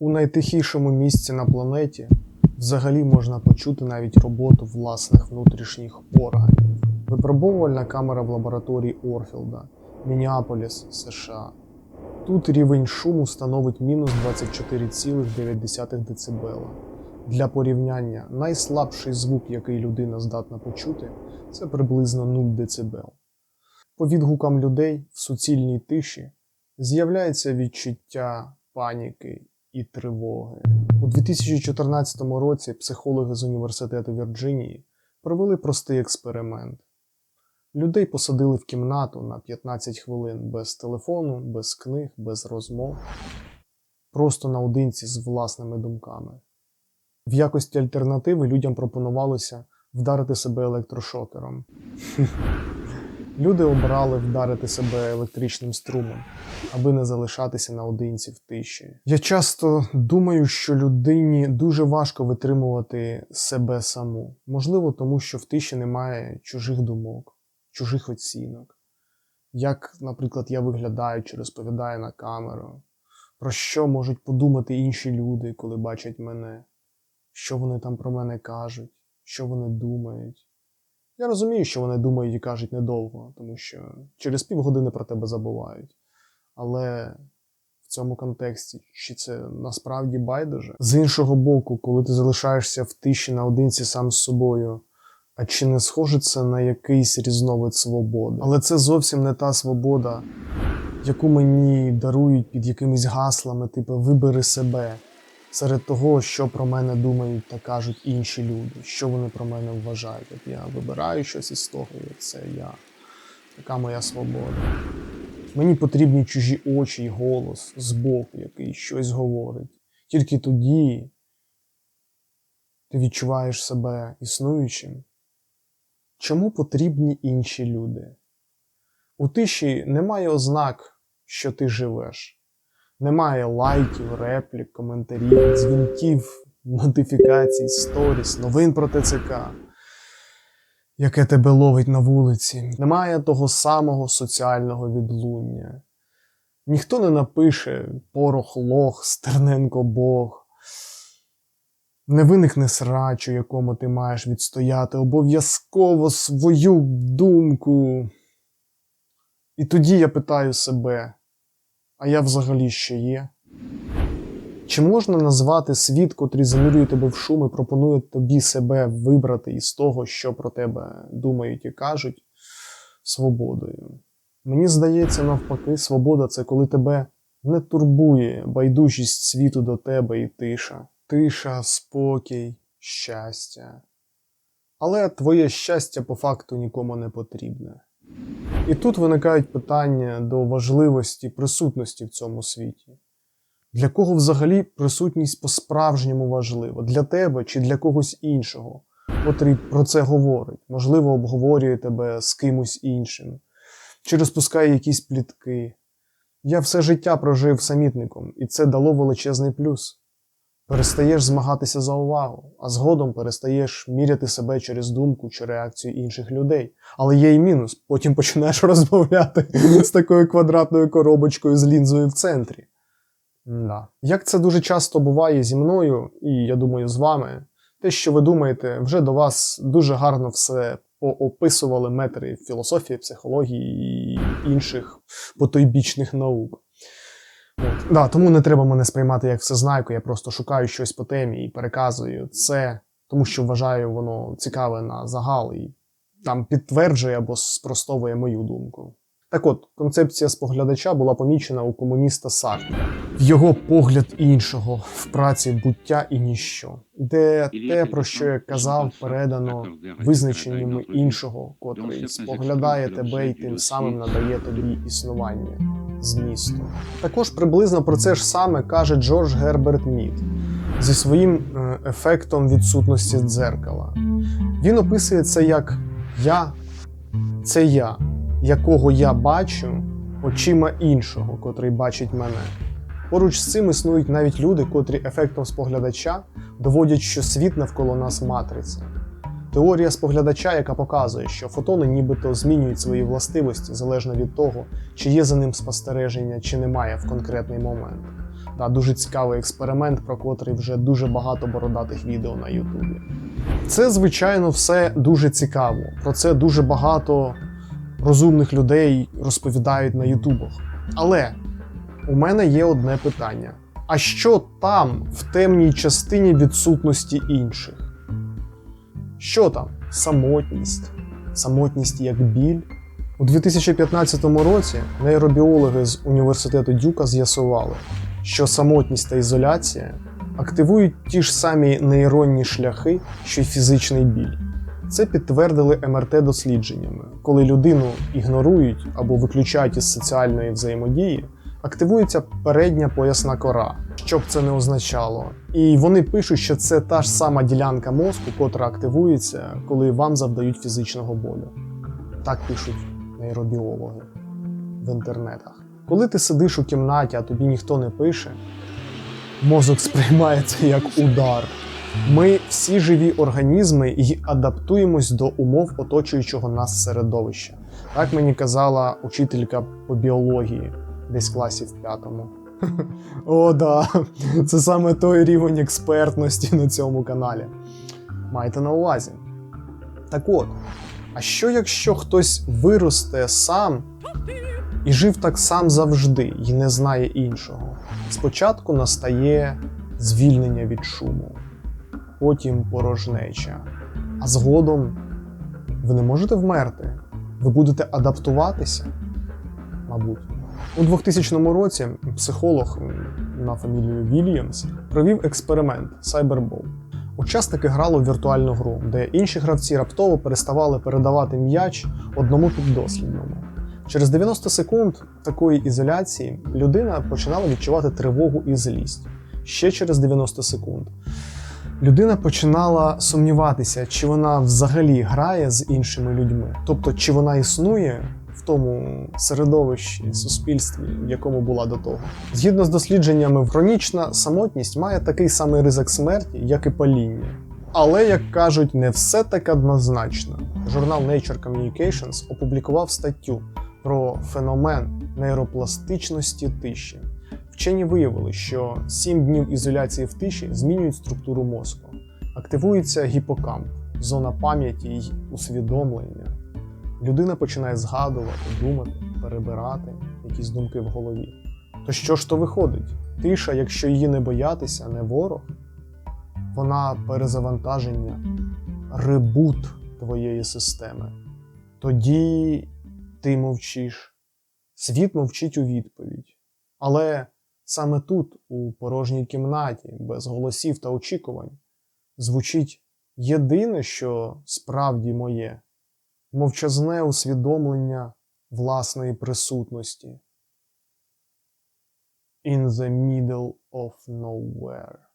У найтихішому місці на планеті взагалі можна почути навіть роботу власних внутрішніх органів. Випробовувальна камера в лабораторії Орфілда, Мініаполіс, США. Тут рівень шуму становить мінус 24,9 дБ. Для порівняння, найслабший звук, який людина здатна почути, це приблизно 0 дБ. По відгукам людей в суцільній тиші з'являється відчуття паніки і тривоги. У 2014 році психологи з університету Вірджинії провели простий експеримент. Людей посадили в кімнату на 15 хвилин без телефону, без книг, без розмов, просто наодинці з власними думками. В якості альтернативи людям пропонувалося вдарити себе електрошокером. Люди обрали вдарити себе електричним струмом, аби не залишатися наодинці в тиші. Я часто думаю, що людині дуже важко витримувати себе саму. Можливо, тому що в тиші немає чужих думок, чужих оцінок. Як, наприклад, я виглядаю чи розповідаю на камеру, про що можуть подумати інші люди, коли бачать мене, що вони там про мене кажуть, що вони думають. Я розумію, що вони думають і кажуть недовго, тому що через півгодини про тебе забувають. Але в цьому контексті, чи це насправді байдуже? З іншого боку, коли ти залишаєшся в тиші наодинці сам з собою, а чи не схоже це на якийсь різновид свободи? Але це зовсім не та свобода, яку мені дарують під якимись гаслами, типу вибери себе. Серед того, що про мене думають та кажуть інші люди, що вони про мене вважають. От я вибираю щось із того, і це я. Така моя свобода. Мені потрібні чужі очі й голос збоку, який щось говорить. Тільки тоді ти відчуваєш себе існуючим. Чому потрібні інші люди? У тиші немає ознак, що ти живеш. Немає лайків, реплік, коментарів, дзвінків, нотифікацій, сторіс, новин про ТЦК, яке тебе ловить на вулиці. Немає того самого соціального відлуння. Ніхто не напише порох лох, стерненко Бог. Не виникне срач, у якому ти маєш відстояти обов'язково свою думку. І тоді я питаю себе. А я взагалі ще є? Чи можна назвати світ, котрий занурює тебе в шум і пропонує тобі себе вибрати із того, що про тебе думають і кажуть, свободою? Мені здається, навпаки, свобода це коли тебе не турбує байдужість світу до тебе і тиша. Тиша, спокій, щастя. Але твоє щастя по факту нікому не потрібне. І тут виникають питання до важливості присутності в цьому світі. Для кого взагалі присутність по-справжньому важлива? Для тебе чи для когось іншого, котрий про це говорить, можливо, обговорює тебе з кимось іншим, чи розпускає якісь плітки. Я все життя прожив самітником, і це дало величезний плюс. Перестаєш змагатися за увагу, а згодом перестаєш міряти себе через думку чи реакцію інших людей. Але є і мінус. Потім починаєш розмовляти з такою квадратною коробочкою з лінзою в центрі. Да. Як це дуже часто буває зі мною, і я думаю, з вами, те, що ви думаєте, вже до вас дуже гарно все поописували метри філософії, психології і інших потойбічних наук. Да, тому не треба мене сприймати як всезнайку, я просто шукаю щось по темі і переказую це, тому що вважаю, воно цікаве на загал і там підтверджує або спростовує мою думку. Так от, концепція споглядача була помічена у комуніста Сартра. В його погляд іншого в праці буття і ніщо, де те, про що я казав, передано визначеннями іншого, котрий споглядає тебе і тим самим надає тобі існування, змісту. Також приблизно про це ж саме каже Джордж Герберт Мід зі своїм е, ефектом відсутності дзеркала. Він описує це як я це я, якого я бачу очима іншого, котрий бачить мене. Поруч з цим існують навіть люди, котрі ефектом споглядача доводять, що світ навколо нас матриця. Теорія споглядача, яка показує, що фотони нібито змінюють свої властивості залежно від того, чи є за ним спостереження, чи немає в конкретний момент. та дуже цікавий експеримент, про котрий вже дуже багато бородатих відео на Ютубі. Це, звичайно, все дуже цікаво. Про це дуже багато розумних людей розповідають на Ютубах. Але у мене є одне питання: а що там в темній частині відсутності інших? Що там? Самотність? Самотність як біль? У 2015 році нейробіологи з університету Дюка з'ясували, що самотність та ізоляція активують ті ж самі нейронні шляхи, що й фізичний біль. Це підтвердили МРТ-дослідженнями. Коли людину ігнорують або виключають із соціальної взаємодії, активується передня поясна кора, що б це не означало. І вони пишуть, що це та ж сама ділянка мозку, котра активується, коли вам завдають фізичного болю. Так пишуть нейробіологи в інтернетах. Коли ти сидиш у кімнаті, а тобі ніхто не пише, мозок сприймає це як удар. Ми всі живі організми і адаптуємось до умов оточуючого нас середовища. Так мені казала учителька по біології, десь класі в п'ятому. О, да, це саме той рівень експертності на цьому каналі. Майте на увазі. Так от, а що якщо хтось виросте сам і жив так сам завжди і не знає іншого? Спочатку настає звільнення від шуму, потім порожнеча, а згодом ви не можете вмерти, ви будете адаптуватися, мабуть. У 2000 році психолог на фамілію Вільямс провів експеримент Cyberball. Учасники грали в віртуальну гру, де інші гравці раптово переставали передавати м'яч одному піддослідному. Через 90 секунд такої ізоляції людина починала відчувати тривогу і злість. Ще через 90 секунд людина починала сумніватися, чи вона взагалі грає з іншими людьми, тобто чи вона існує в тому середовищі, суспільстві, в якому була до того. Згідно з дослідженнями, хронічна самотність має такий самий ризик смерті, як і паління. Але, як кажуть, не все так однозначно. Журнал Nature Communications опублікував статтю про феномен нейропластичності тиші. Вчені виявили, що 7 днів ізоляції в тиші змінюють структуру мозку, активується гіпокамп, зона пам'яті й усвідомлення. Людина починає згадувати, думати, перебирати якісь думки в голові. То що ж то виходить? Тиша, якщо її не боятися, не ворог, вона перезавантаження, ребут твоєї системи. Тоді ти мовчиш, світ мовчить у відповідь. Але саме тут, у порожній кімнаті, без голосів та очікувань, звучить єдине, що справді моє мовчазне усвідомлення власної присутності. In the middle of nowhere.